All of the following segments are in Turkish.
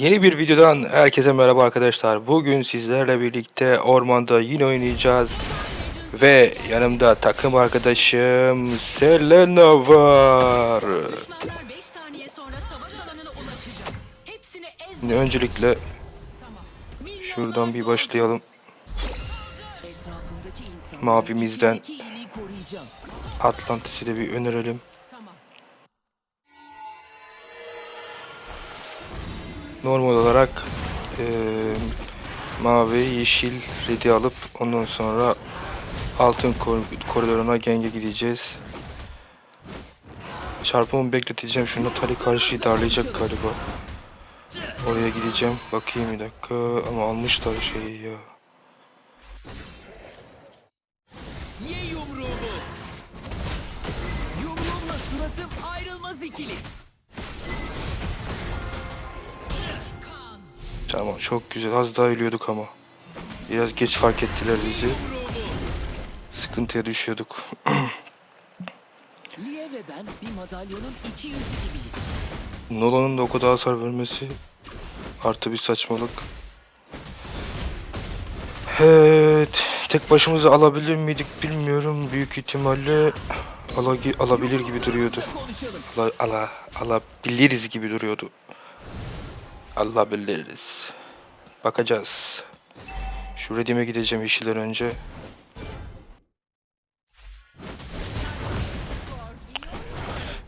Yeni bir videodan herkese merhaba arkadaşlar. Bugün sizlerle birlikte ormanda yine oynayacağız. Ve yanımda takım arkadaşım Selena var. Düşmanlar 5 saniye sonra savaş alanına ulaşacak. Hepsini ez. Şimdi öncelikle şuradan bir başlayalım. Mavimizden. Atlantis'i de bir önerelim. Normal olarak eee, mavi, yeşil, red'i alıp ondan sonra altın kor- koridoruna genge gideceğiz. Çarpımı bekleteceğim. Şunu Tali karşıyı darlayacak galiba. Oraya gideceğim. Bakayım bir dakika. Ama almışlar şeyi ya. Ye yumruğumu. Yumruğumla suratım ayrılmaz ikili. Tamam çok güzel. Az daha ölüyorduk ama. Biraz geç fark ettiler bizi. Sıkıntıya düşüyorduk. Lie ve ben bir madalyonun iki yüzü gibiyiz. Nolan'ın da o kadar hasar vermesi artı bir saçmalık. Evet, tek başımıza alabilir miydik bilmiyorum. Büyük ihtimalle ala, alabilir gibi duruyordu. Ala, ala, alabiliriz gibi duruyordu. Alabiliriz. Bakacağız. Şu Redim'e gideceğim yeşiller önce.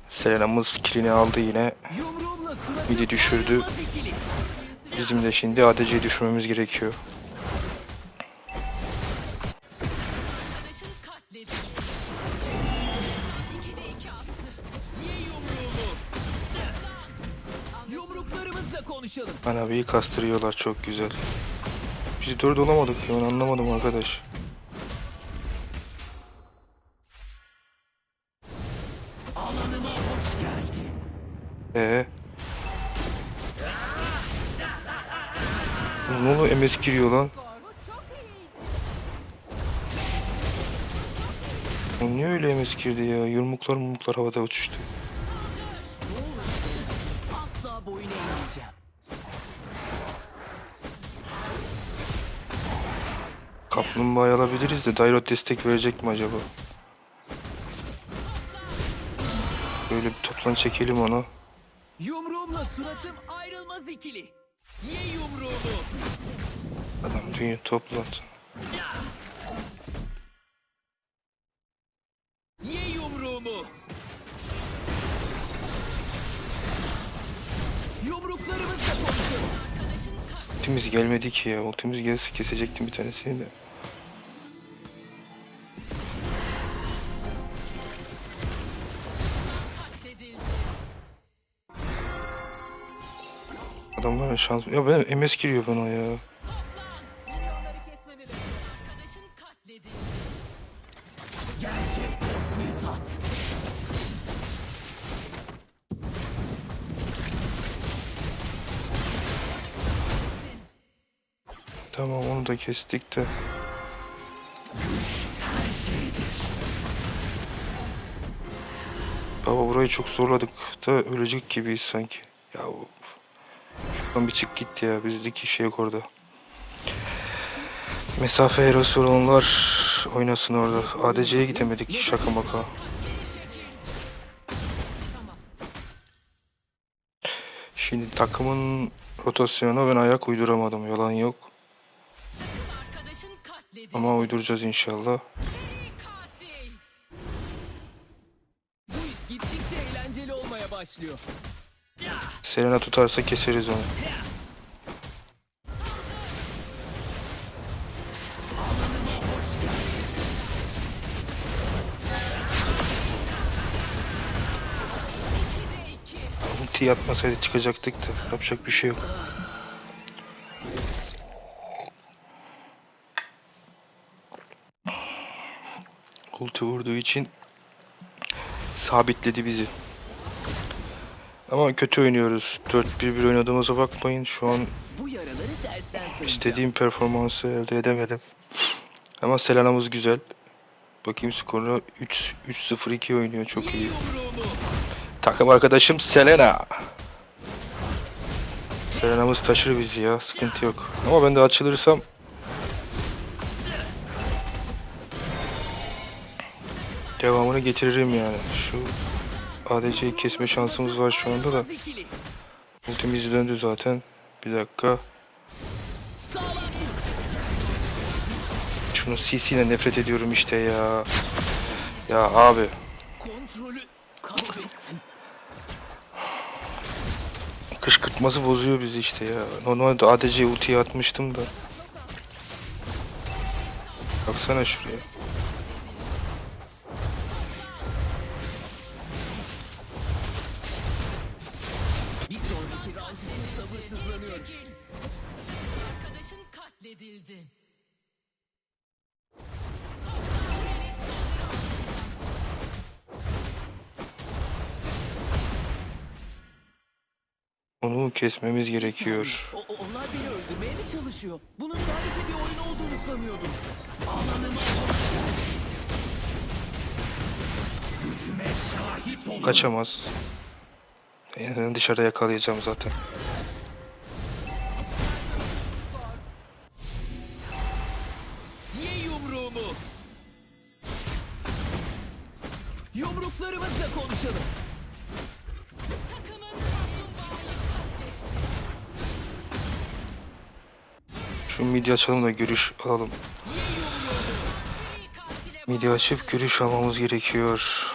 Selena'mız kilini aldı yine. Midi düşürdü. Bizim de şimdi ADC'yi düşürmemiz gerekiyor. Anabeyi kastırıyorlar çok güzel. Biz dört olamadık ya ben anlamadım arkadaş. Ee? Ne oluyor MS giriyor lan? Niye öyle MS girdi ya? Yumruklar mumuklar havada uçuştu. Asla boyun eğmeyeceğim. Kaplumbağayı alabiliriz de Dairot destek verecek mi acaba? Böyle bir toplan çekelim onu. Yumruğumla suratım ayrılmaz ikili. Ye yumruğumu. Adam dünya toplan. Ye yumruğumu. Yumruklarımızla konuşalım. Ultimiz gelmedi ki ya. Ultimiz gelse kesecektim bir tanesini de. Adamların şans... Ya ben MS giriyor bana ya. Tamam onu da kestik de. Baba burayı çok zorladık da ölecek gibiyiz sanki. Ya şuradan bir çık git ya bizdeki şey yok orada. Mesafe erosu olanlar oynasın orada. ADC'ye gidemedik şaka maka. Şimdi takımın rotasyonuna ben ayak uyduramadım yalan yok. Ama uyduracağız inşallah. Bu iş gittikçe eğlenceli olmaya başlıyor. Serena tutarsa keseriz onu. Ulti atmasaydı çıkacaktık da yapacak bir şey yok. Ulti vurduğu için sabitledi bizi. Ama kötü oynuyoruz. 4-1-1 oynadığımıza bakmayın. Şu an istediğim performansı elde edemedim. Ama Selena'mız güzel. Bakayım skoruna 3 3-0-2 oynuyor. Çok iyi. Takım arkadaşım Selena. Selena'mız taşır bizi ya. Sıkıntı yok. Ama ben de açılırsam devamını getiririm yani. Şu ADC'yi kesme şansımız var şu anda da. Ultimiz döndü zaten. Bir dakika. Sağlam Şunu CC'ne nefret ediyorum işte ya. Ya abi. Kışkırtması bozuyor bizi işte ya. Normalde ADC ultiyi atmıştım da. Baksana şuraya. Onu kesmemiz gerekiyor. O- o- onlar beni öldürmeye mi çalışıyor? Bunun sadece bir oyun olduğunu sanıyordum. Alanıma. Kaçamaz. Yani dışarıda yakalayacağım zaten. Midye açalım da görüş alalım. Midye açıp görüş almamız gerekiyor.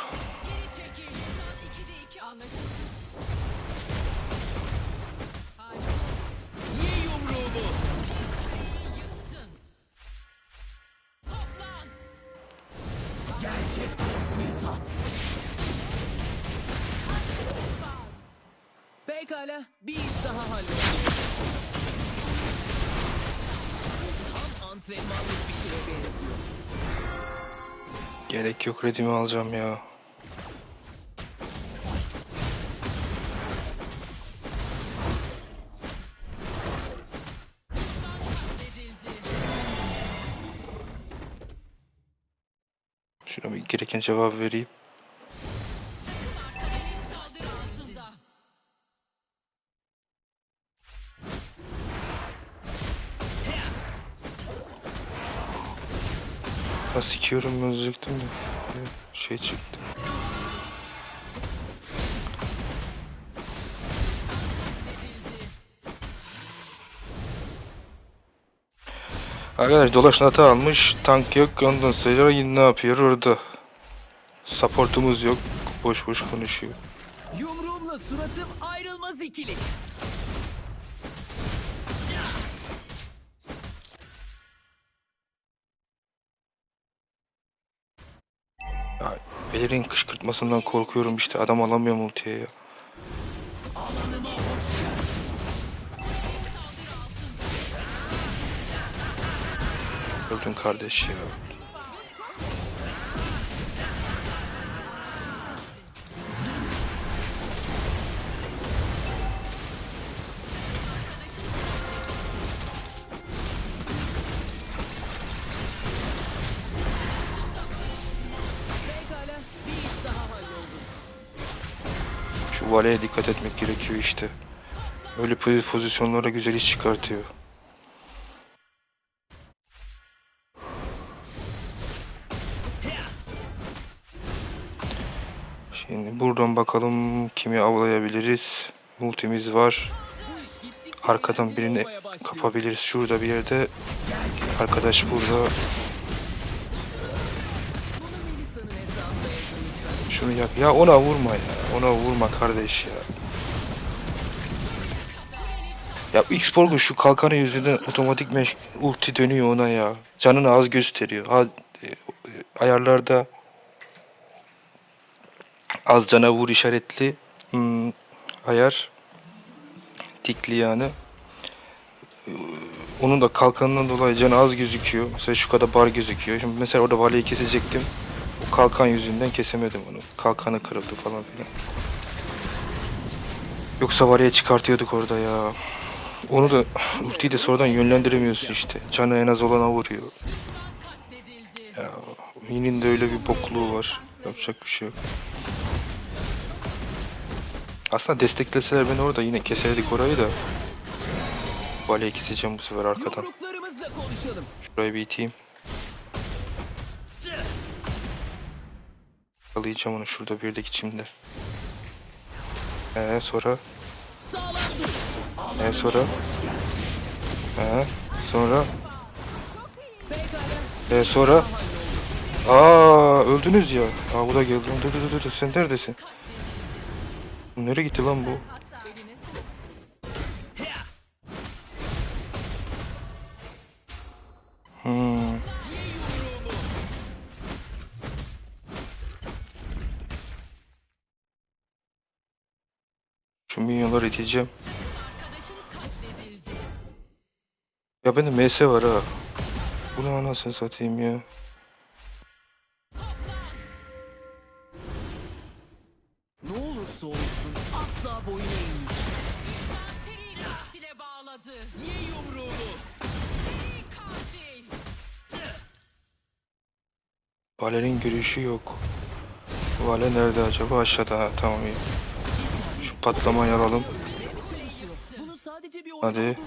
Gerek yok redimi alacağım ya. Şuna bir gereken cevap vereyim. Sikiyorum yazacaktım da. Şey çıktı. Arkadaş dolaş nata almış. Tank yok. Ondan sonra yine ne yapıyor orada? Supportumuz yok. Boş boş konuşuyor. Yumruğumla suratım ayrılmaz ikili. Belir'in kışkırtmasından korkuyorum işte. Adam alamıyorum ultiye ya. Öldün kardeş ya. Valeye dikkat etmek gerekiyor işte. Öyle poz- pozisyonlara güzel iş çıkartıyor. Şimdi buradan bakalım kimi avlayabiliriz. Multimiz var. Arkadan birini kapabiliriz. Şurada bir yerde. Arkadaş burada. Şunu yak. Ya ona vurma ya. Ona vurma kardeş ya. Ya X-Borg'un şu kalkanı yüzünden otomatik meş ulti dönüyor ona ya. Canını az gösteriyor. Ha, e, ayarlarda az cana vur işaretli hmm, ayar tikli yani. Ee, Onun da kalkanından dolayı canı az gözüküyor. Mesela şu kadar bar gözüküyor. Şimdi mesela orada valeyi kesecektim. Kalkan yüzünden kesemedim onu. Kalkanı kırıldı falan filan. Yoksa valeye çıkartıyorduk orada ya. Onu da ultiyi de sonradan yönlendiremiyorsun işte. Canı en az olana vuruyor. Ya Minin de öyle bir bokluğu var. Yapacak bir şey yok. Aslında destekleseler beni orada yine keserdik orayı da. Vale'yi keseceğim bu sefer arkadan. Şurayı bir iteyim. Alayacağım onu şurada birdeki çimde. Ee, sonra ee, sonra ee, sonra ee, sonra Aa öldünüz ya. Aa bu da geldi. Dur dur dur dur sen neredesin? Nereye gitti lan bu? Katledildi. Ya bende MS var ha. Bu ne anasını satayım ya. Ne olursa olsun asla boyun eğmeyeceğim. Seri bağladı. Ye yumruğunu. Vale'nin görüşü yok. Vale nerede acaba? Aşağıda. Ha, tamam iyi. Şu patlamayı alalım. Hadi.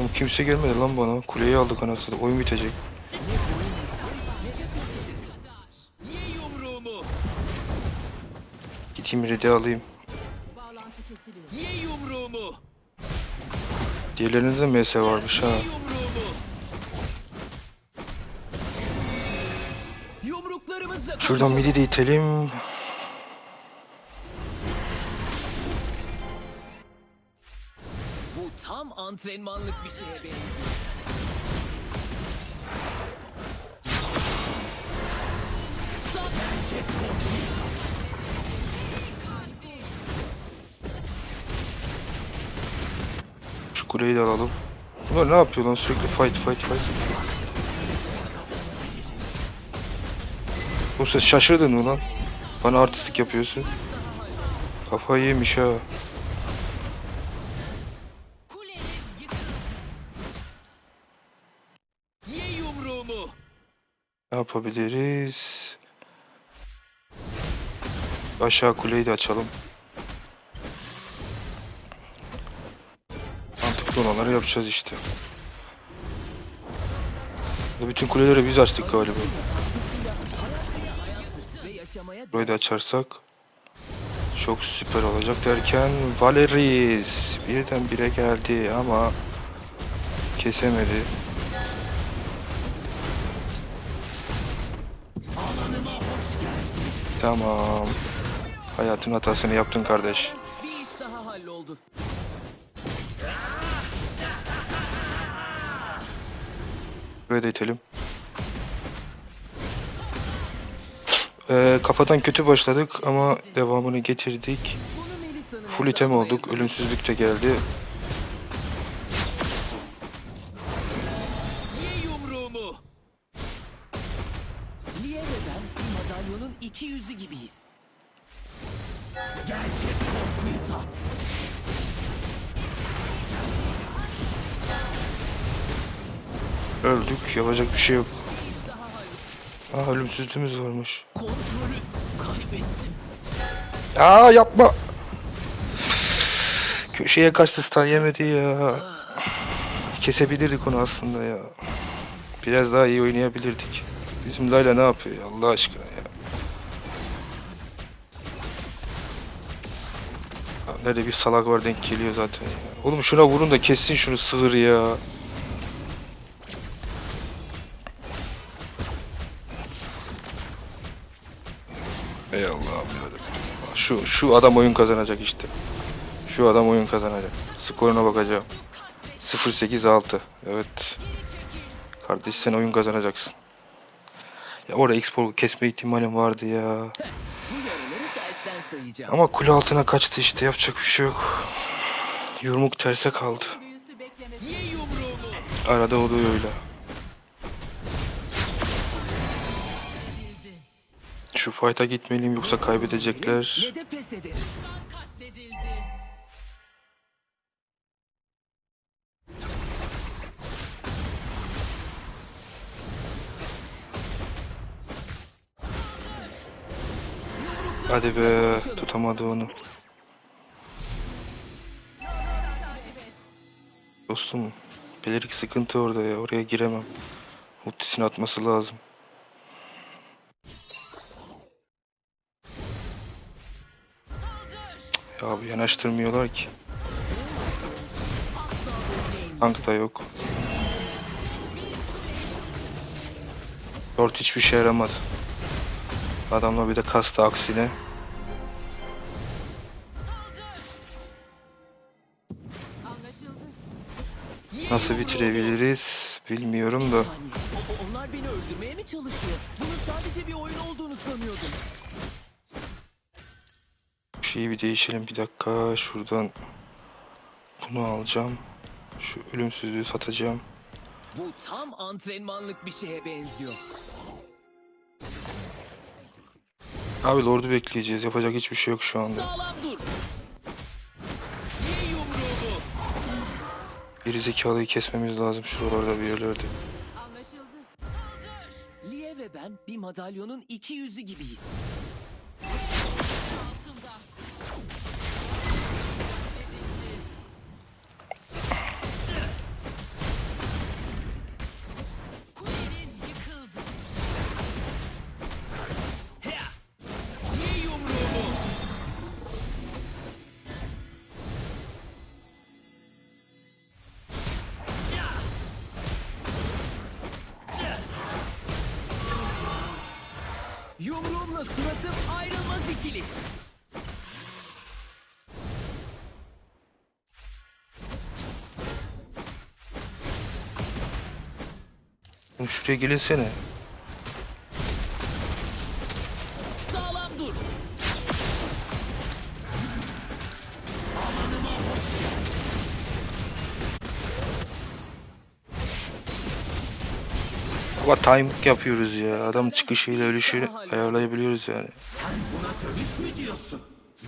Oğlum kimse gelmedi lan bana. Kuleyi aldık anasını. Oyun bitecek. Gideyim red'i alayım. Bağlantı kesiliyor. Ye yumruğumu. Diğerlerinde de MS varmış ha. Şuradan midi de itelim. Bu tam antrenmanlık bir şeye benziyor. Şu kuleyi de alalım. Bunlar ne yapıyor lan sürekli fight fight fight. Oğlum sen şaşırdın mı lan? Bana artistlik yapıyorsun. Kafayı yemiş ha. Ne yapabiliriz? Aşağı kuleyi de açalım. Mantıklı olanları yapacağız işte. Bütün kuleleri biz açtık galiba. Burayı açarsak çok süper olacak derken Valeris birden bire geldi ama kesemedi. Tamam. Hayatın hatasını yaptın kardeş. bir iş itelim. Ee, kafadan kötü başladık ama devamını getirdik. Full item olduk. Ölümsüzlük de geldi. Madalyonun iki yüzü gibiyiz. Gerçek bir tat. Öldük. Yapacak bir şey yok. Aa ölümsüzlüğümüz varmış. Kontrolü kaybettim. Aa yapma. Köşeye kaçtı stun yemedi ya. Kesebilirdik onu aslında ya. Biraz daha iyi oynayabilirdik. Bizim Layla ne yapıyor ya Allah aşkına ya. Ya Nerede bir salak var denk geliyor zaten ya. Oğlum şuna vurun da kessin şunu sığır ya. Ey Allah'ım yarabbim. Şu, şu adam oyun kazanacak işte. Şu adam oyun kazanacak. Skoruna bakacağım. 0-8-6. Evet. Kardeş sen oyun kazanacaksın. Ya orada X-Borg'u kesme ihtimalim vardı ya. Ama kule altına kaçtı işte yapacak bir şey yok. Yumruk terse kaldı. Arada oluyor öyle. Şu fight'a gitmeliyim yoksa kaybedecekler. Hadi be tutamadı onu. Dostum Belirik sıkıntı orada ya oraya giremem. Ultisini atması lazım. Ya abi yanaştırmıyorlar ki. Tank da yok. Lord hiçbir şey yaramadı. Adamla bir de kastı aksine. Nasıl bitirebiliriz bilmiyorum da. Onlar beni öldürmeye mi çalışıyor? Bunun sadece bir oyun olduğunu sanıyordum. Şeyi bir değişelim bir dakika. Şuradan bunu alacağım. Şu ölümsüzlüğü satacağım. Bu tam antrenmanlık bir şeye benziyor. Abi Lord'u bekleyeceğiz. Yapacak hiçbir şey yok şu anda. Sağlam dur. Ye yumruğumu. Geri zekalıyı kesmemiz lazım şuralarda bir yerlerde. Anlaşıldı. Lie ve ben bir madalyonun iki yüzü gibiyiz. Yumruğumla suratım ayrılmaz ikili. Şuraya gelesene. Ama timing yapıyoruz ya. Adam çıkışıyla ölüşü ayarlayabiliyoruz yani. Sen buna dönüş mü diyorsun?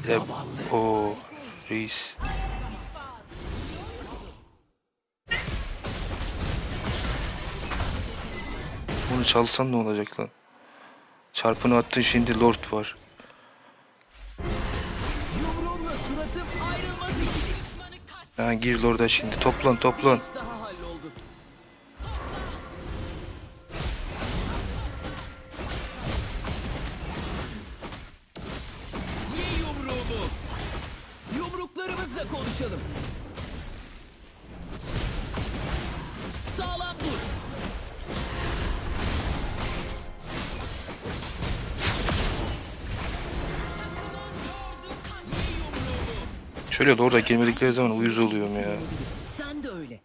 Ya, o reis. Bunu çalsan ne olacak lan? Çarpını attın şimdi Lord var. Ha, gir Lord'a şimdi. Toplan toplan. Şöyle Lord'a girmedikleri zaman uyuz oluyorum ya. Sen de öyle.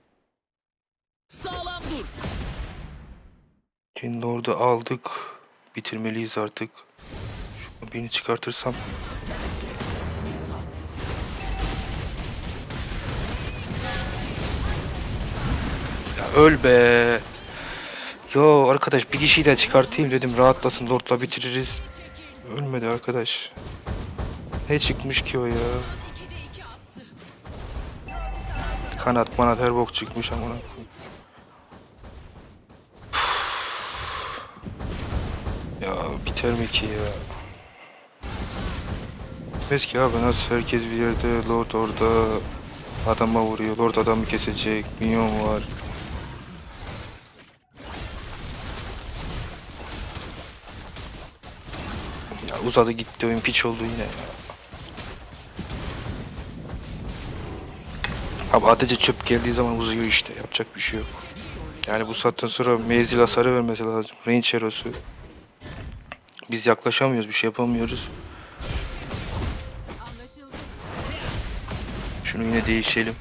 Sağlam dur. Şimdi Lord'u aldık. Bitirmeliyiz artık. Şu birini çıkartırsam. Ya öl be. Yo arkadaş bir kişiyi de çıkartayım dedim rahatlasın Lord'la bitiririz. Ölmedi arkadaş. Ne çıkmış ki o ya? Kanat manat her bok çıkmış amına koyayım. Ya biter mi ki ya? Bitmez ki abi nasıl herkes bir yerde Lord orada adama vuruyor. Lord adamı kesecek. Minyon var. Ya uzadı gitti oyun piç oldu yine ya. Abi ADC çöp geldiği zaman uzuyor işte. Yapacak bir şey yok. Yani bu saatten sonra menzil hasarı vermesi lazım. Range hero'su. Biz yaklaşamıyoruz. Bir şey yapamıyoruz. Şunu yine değişelim.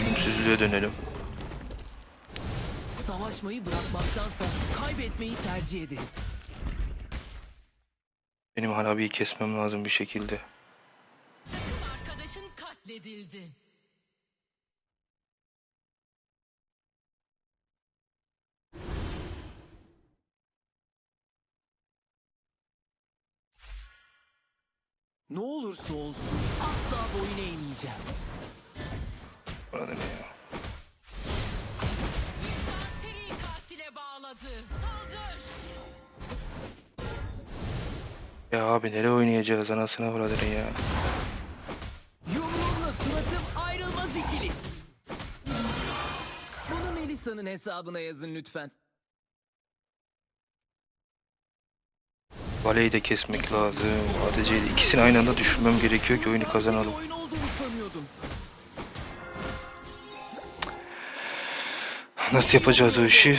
Ölümsüzlüğe dönelim. Savaşmayı bırakmaktansa kaybetmeyi tercih ederim. Benim Hanabi'yi kesmem lazım bir şekilde. Arkadaşın katledildi. Ne olursa olsun asla boyun eğmeyeceğim. Düşman seri katile bağladı. Saldır. Ya abi nereye oynayacağız anasını avradını ya. Yumruğumla suratım ayrılmaz ikili. Bunu Melisa'nın hesabına yazın lütfen. Valeyi de kesmek lazım. ADC'yi de ikisini aynı anda düşürmem gerekiyor ki oyunu kazanalım. Nasıl yapacağız o işi?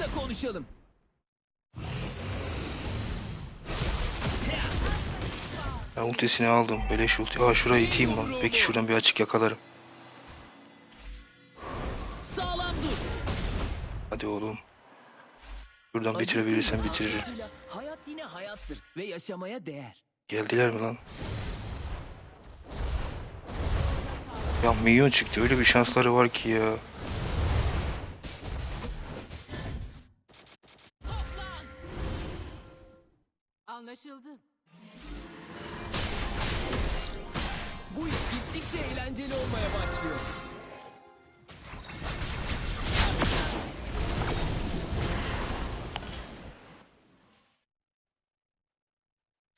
Yumruklarımızla konuşalım. Ya ultisini aldım. Beleş ulti. Aa şurayı iteyim lan. Peki şuradan bir açık yakalarım. Sağlam dur. Hadi oğlum. Şuradan bitirebilirsem Acısıyla, bitiririm. Hayat yine hayattır ve yaşamaya değer. Geldiler mi lan? Ya milyon çıktı. Öyle bir şansları var ki ya. Anlaşıldı. Bu iş gittikçe eğlenceli olmaya başlıyor.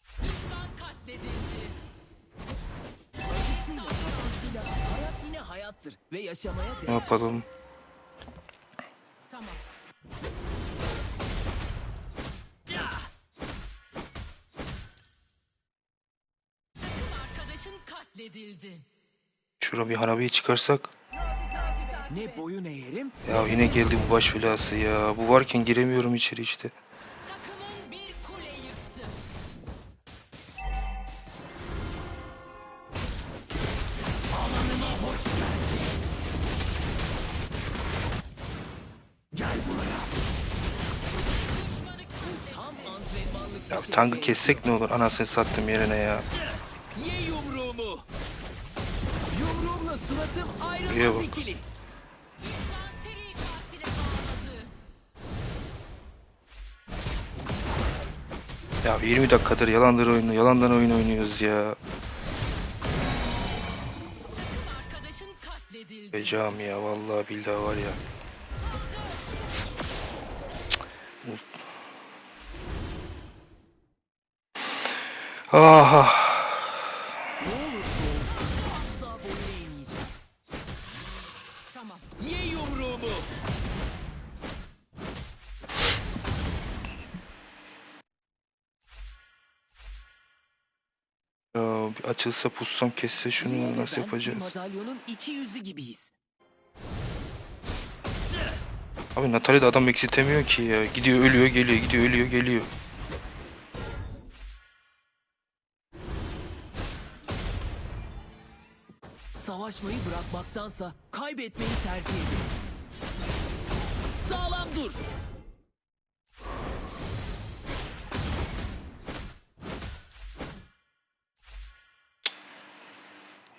Düşman katledildi. Acısıyla, tatlısıyla hayat yine hayattır ve yaşamaya Ne yapalım? Katledildi. Şuradan bir hanabiyi çıkarsak. Ne boyun eğerim Ya yine geldi bu baş belası ya. Bu varken giremiyorum içeri işte. Takımın bir kule yıktı. Düşmanı katledildi. tam antrenmanlık Ya tankı kessek ne olur? Anasını sattım yerine ya. Yumruğumu. Yumruğumla suratım ayrılmaz ikili. Düşman seri katile bağladı. Ya 20 dakikadır yalandır oyunu, yalandan oyun oynuyoruz ya. Arkadaşın katledildi. Becam ya vallahi billahi var ya. Aha. Ne açılsa pussam kesse şunu de nasıl ben yapacağız? madalyonun iki yüzü gibiyiz. Abi Natalia da adam eksiltemiyor ki ya. Gidiyor ölüyor geliyor gidiyor ölüyor geliyor. Savaşmayı bırakmaktansa kaybetmeyi tercih edin. Sağlam dur.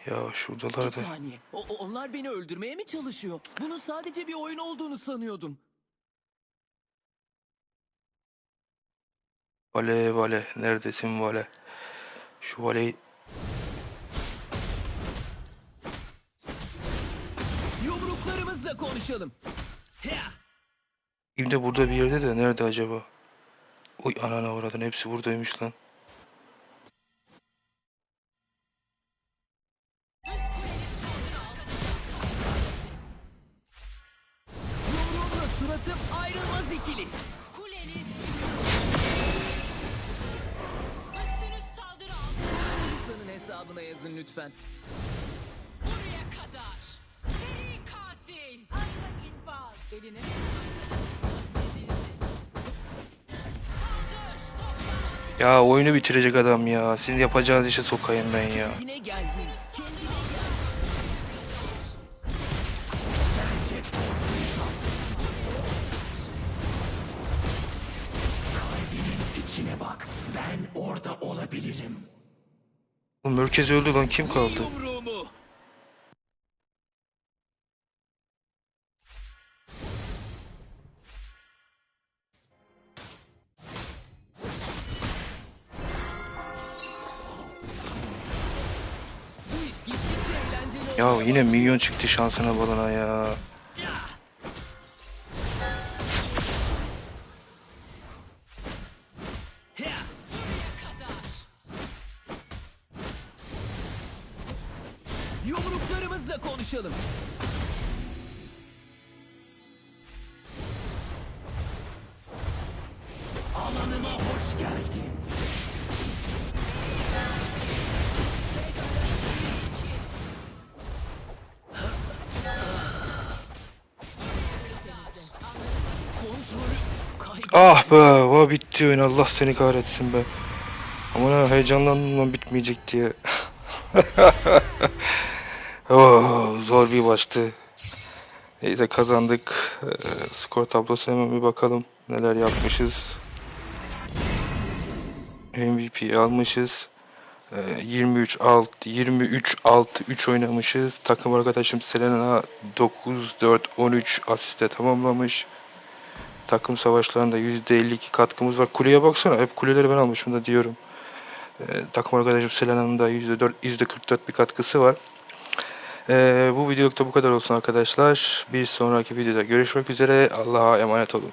Ya Bir şuradalar da. saniye. O, o- onlar beni öldürmeye mi çalışıyor? Bunun sadece bir oyun olduğunu sanıyordum. Vale vale neredesin vale? Şu valeyi Yumruklarımızla konuşalım. Hea! İbne burada bir yerde de nerede acaba? Oy anana uğradın hepsi buradaymış lan. İkili. Kuleniz Üstünüz saldırı altında. Melisa'nın hesabına yazın lütfen. Buraya kadar. Seri katil. Asla infaz. Eline. Ya oyunu bitirecek adam ya. Sizin yapacağınız işe sokayım ben ya. Yine geldin. orada olabilirim. Oğlum herkes öldü lan kim kaldı? Ya yine milyon çıktı şansına balına ya. Ah be, va bitti oyun. Allah seni kahretsin be. Aman ha heyecanlandım lan bitmeyecek diye. oh, zor bir maçtı. Neyse kazandık. Ee, skor tablosuna hemen bir bakalım. Neler yapmışız. MVP almışız. Ee, 23 alt 23 6 3 oynamışız. Takım arkadaşım Selena 9 4 13 asiste tamamlamış. Takım savaşlarında %52 katkımız var. Kuleye baksana. Hep kuleleri ben almışım da diyorum. Ee, takım arkadaşım Selena'nın da %4, %44 bir katkısı var. Ee, bu videolukta bu kadar olsun arkadaşlar. Bir sonraki videoda görüşmek üzere. Allah'a emanet olun.